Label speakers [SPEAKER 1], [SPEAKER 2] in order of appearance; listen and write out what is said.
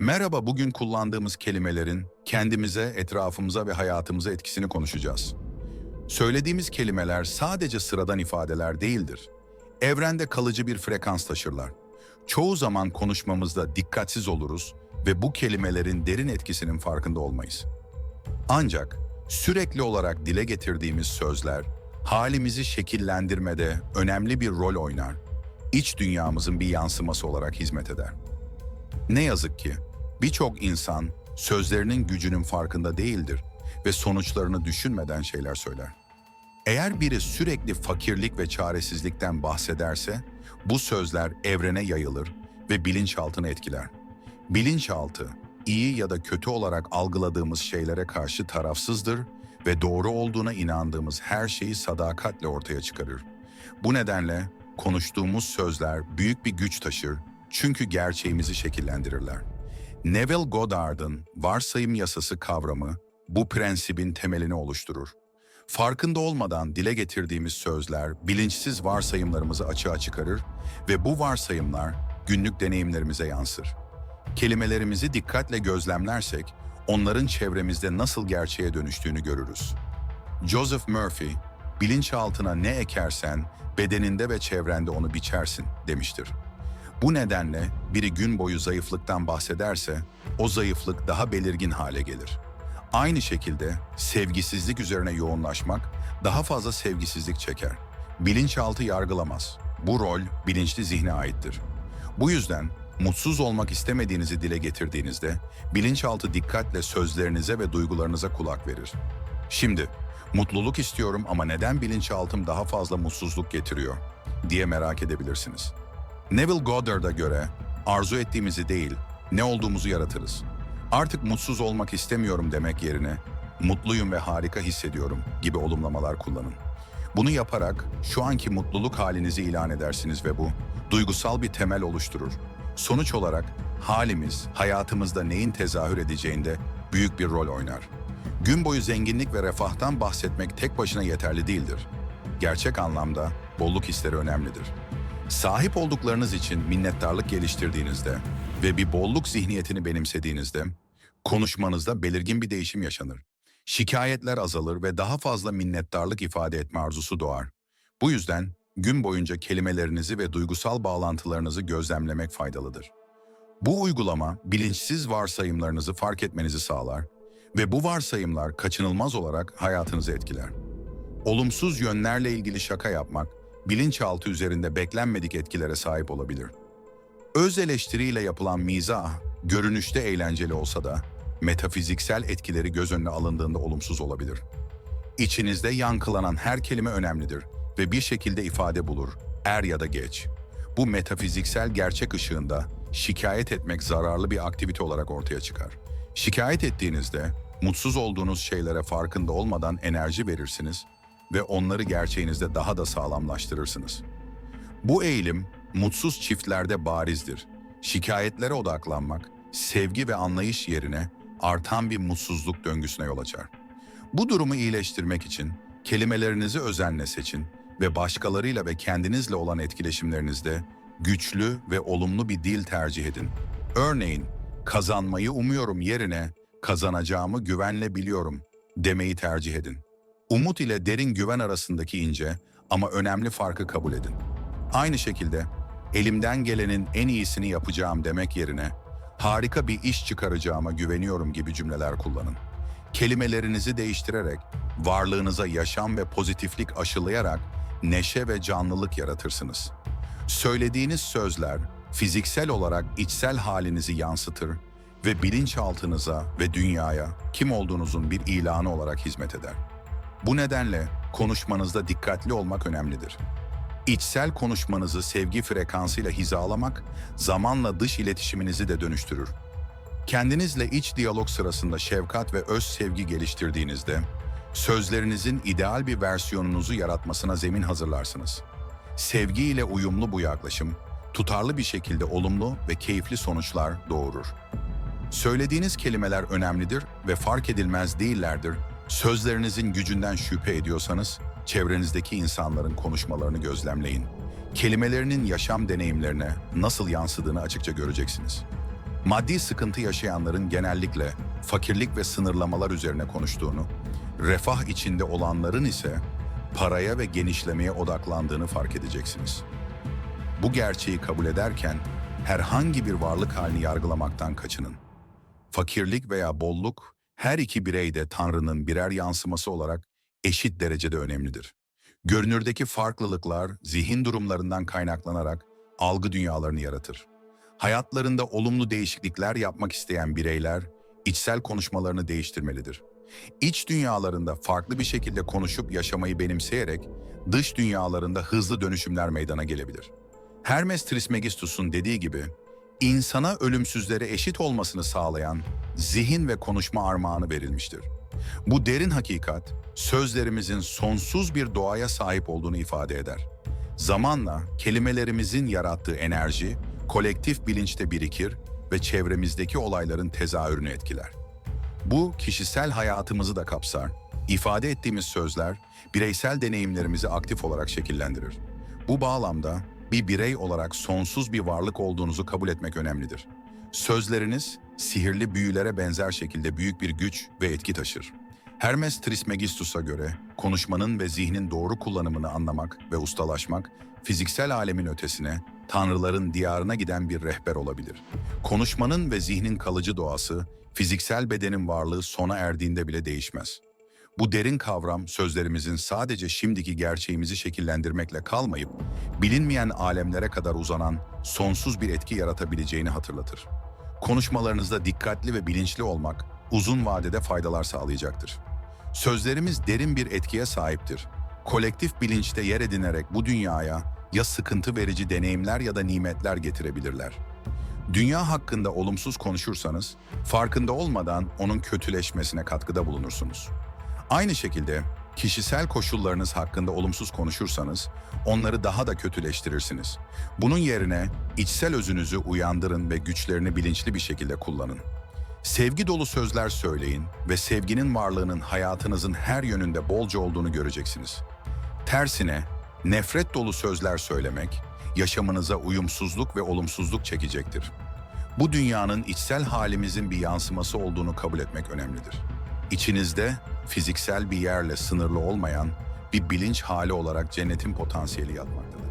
[SPEAKER 1] Merhaba, bugün kullandığımız kelimelerin kendimize, etrafımıza ve hayatımıza etkisini konuşacağız. Söylediğimiz kelimeler sadece sıradan ifadeler değildir. Evrende kalıcı bir frekans taşırlar. Çoğu zaman konuşmamızda dikkatsiz oluruz ve bu kelimelerin derin etkisinin farkında olmayız. Ancak sürekli olarak dile getirdiğimiz sözler halimizi şekillendirmede önemli bir rol oynar. İç dünyamızın bir yansıması olarak hizmet eder. Ne yazık ki birçok insan sözlerinin gücünün farkında değildir ve sonuçlarını düşünmeden şeyler söyler. Eğer biri sürekli fakirlik ve çaresizlikten bahsederse bu sözler evrene yayılır ve bilinçaltını etkiler. Bilinçaltı, iyi ya da kötü olarak algıladığımız şeylere karşı tarafsızdır ve doğru olduğuna inandığımız her şeyi sadakatle ortaya çıkarır. Bu nedenle konuştuğumuz sözler büyük bir güç taşır çünkü gerçeğimizi şekillendirirler. Neville Goddard'ın varsayım yasası kavramı bu prensibin temelini oluşturur. Farkında olmadan dile getirdiğimiz sözler bilinçsiz varsayımlarımızı açığa çıkarır ve bu varsayımlar günlük deneyimlerimize yansır. Kelimelerimizi dikkatle gözlemlersek onların çevremizde nasıl gerçeğe dönüştüğünü görürüz. Joseph Murphy, bilinçaltına ne ekersen bedeninde ve çevrende onu biçersin demiştir. Bu nedenle biri gün boyu zayıflıktan bahsederse o zayıflık daha belirgin hale gelir. Aynı şekilde sevgisizlik üzerine yoğunlaşmak daha fazla sevgisizlik çeker. Bilinçaltı yargılamaz. Bu rol bilinçli zihne aittir. Bu yüzden mutsuz olmak istemediğinizi dile getirdiğinizde bilinçaltı dikkatle sözlerinize ve duygularınıza kulak verir. Şimdi mutluluk istiyorum ama neden bilinçaltım daha fazla mutsuzluk getiriyor diye merak edebilirsiniz. Neville Goddard'a göre arzu ettiğimizi değil, ne olduğumuzu yaratırız. Artık mutsuz olmak istemiyorum demek yerine mutluyum ve harika hissediyorum gibi olumlamalar kullanın. Bunu yaparak şu anki mutluluk halinizi ilan edersiniz ve bu duygusal bir temel oluşturur. Sonuç olarak halimiz hayatımızda neyin tezahür edeceğinde büyük bir rol oynar. Gün boyu zenginlik ve refahtan bahsetmek tek başına yeterli değildir. Gerçek anlamda bolluk hisleri önemlidir. Sahip olduklarınız için minnettarlık geliştirdiğinizde ve bir bolluk zihniyetini benimsediğinizde konuşmanızda belirgin bir değişim yaşanır. Şikayetler azalır ve daha fazla minnettarlık ifade etme arzusu doğar. Bu yüzden gün boyunca kelimelerinizi ve duygusal bağlantılarınızı gözlemlemek faydalıdır. Bu uygulama bilinçsiz varsayımlarınızı fark etmenizi sağlar ve bu varsayımlar kaçınılmaz olarak hayatınızı etkiler. Olumsuz yönlerle ilgili şaka yapmak, bilinçaltı üzerinde beklenmedik etkilere sahip olabilir. Öz eleştiriyle yapılan mizah, görünüşte eğlenceli olsa da metafiziksel etkileri göz önüne alındığında olumsuz olabilir. İçinizde yankılanan her kelime önemlidir ve bir şekilde ifade bulur, er ya da geç. Bu metafiziksel gerçek ışığında şikayet etmek zararlı bir aktivite olarak ortaya çıkar. Şikayet ettiğinizde mutsuz olduğunuz şeylere farkında olmadan enerji verirsiniz ve onları gerçeğinizde daha da sağlamlaştırırsınız. Bu eğilim mutsuz çiftlerde barizdir. Şikayetlere odaklanmak, sevgi ve anlayış yerine artan bir mutsuzluk döngüsüne yol açar. Bu durumu iyileştirmek için kelimelerinizi özenle seçin ve başkalarıyla ve kendinizle olan etkileşimlerinizde güçlü ve olumlu bir dil tercih edin. Örneğin, kazanmayı umuyorum yerine kazanacağımı güvenle biliyorum demeyi tercih edin. Umut ile derin güven arasındaki ince ama önemli farkı kabul edin. Aynı şekilde elimden gelenin en iyisini yapacağım demek yerine harika bir iş çıkaracağıma güveniyorum gibi cümleler kullanın. Kelimelerinizi değiştirerek, varlığınıza yaşam ve pozitiflik aşılayarak neşe ve canlılık yaratırsınız. Söylediğiniz sözler fiziksel olarak içsel halinizi yansıtır ve bilinçaltınıza ve dünyaya kim olduğunuzun bir ilanı olarak hizmet eder. Bu nedenle konuşmanızda dikkatli olmak önemlidir. İçsel konuşmanızı sevgi frekansıyla hizalamak, zamanla dış iletişiminizi de dönüştürür. Kendinizle iç diyalog sırasında şefkat ve öz sevgi geliştirdiğinizde, sözlerinizin ideal bir versiyonunuzu yaratmasına zemin hazırlarsınız. Sevgi ile uyumlu bu yaklaşım, tutarlı bir şekilde olumlu ve keyifli sonuçlar doğurur. Söylediğiniz kelimeler önemlidir ve fark edilmez değillerdir. Sözlerinizin gücünden şüphe ediyorsanız, çevrenizdeki insanların konuşmalarını gözlemleyin. Kelimelerinin yaşam deneyimlerine nasıl yansıdığını açıkça göreceksiniz. maddi sıkıntı yaşayanların genellikle fakirlik ve sınırlamalar üzerine konuştuğunu, refah içinde olanların ise paraya ve genişlemeye odaklandığını fark edeceksiniz. Bu gerçeği kabul ederken herhangi bir varlık halini yargılamaktan kaçının. Fakirlik veya bolluk her iki bireyde Tanrı'nın birer yansıması olarak eşit derecede önemlidir. Görünürdeki farklılıklar zihin durumlarından kaynaklanarak algı dünyalarını yaratır. Hayatlarında olumlu değişiklikler yapmak isteyen bireyler içsel konuşmalarını değiştirmelidir. İç dünyalarında farklı bir şekilde konuşup yaşamayı benimseyerek dış dünyalarında hızlı dönüşümler meydana gelebilir. Hermes Trismegistus'un dediği gibi, insana ölümsüzlere eşit olmasını sağlayan zihin ve konuşma armağanı verilmiştir. Bu derin hakikat, sözlerimizin sonsuz bir doğaya sahip olduğunu ifade eder. Zamanla kelimelerimizin yarattığı enerji, kolektif bilinçte birikir ve çevremizdeki olayların tezahürünü etkiler. Bu kişisel hayatımızı da kapsar. İfade ettiğimiz sözler bireysel deneyimlerimizi aktif olarak şekillendirir. Bu bağlamda bir birey olarak sonsuz bir varlık olduğunuzu kabul etmek önemlidir. Sözleriniz sihirli büyülere benzer şekilde büyük bir güç ve etki taşır. Hermes Trismegistus'a göre konuşmanın ve zihnin doğru kullanımını anlamak ve ustalaşmak fiziksel alemin ötesine, tanrıların diyarına giden bir rehber olabilir. Konuşmanın ve zihnin kalıcı doğası, fiziksel bedenin varlığı sona erdiğinde bile değişmez. Bu derin kavram sözlerimizin sadece şimdiki gerçeğimizi şekillendirmekle kalmayıp, bilinmeyen alemlere kadar uzanan sonsuz bir etki yaratabileceğini hatırlatır. Konuşmalarınızda dikkatli ve bilinçli olmak uzun vadede faydalar sağlayacaktır. Sözlerimiz derin bir etkiye sahiptir. Kolektif bilinçte yer edinerek bu dünyaya ya sıkıntı verici deneyimler ya da nimetler getirebilirler. Dünya hakkında olumsuz konuşursanız, farkında olmadan onun kötüleşmesine katkıda bulunursunuz. Aynı şekilde kişisel koşullarınız hakkında olumsuz konuşursanız onları daha da kötüleştirirsiniz. Bunun yerine içsel özünüzü uyandırın ve güçlerini bilinçli bir şekilde kullanın. Sevgi dolu sözler söyleyin ve sevginin varlığının hayatınızın her yönünde bolca olduğunu göreceksiniz. Tersine nefret dolu sözler söylemek yaşamınıza uyumsuzluk ve olumsuzluk çekecektir. Bu dünyanın içsel halimizin bir yansıması olduğunu kabul etmek önemlidir. İçinizde fiziksel bir yerle sınırlı olmayan bir bilinç hali olarak cennetin potansiyeli yatmaktadır.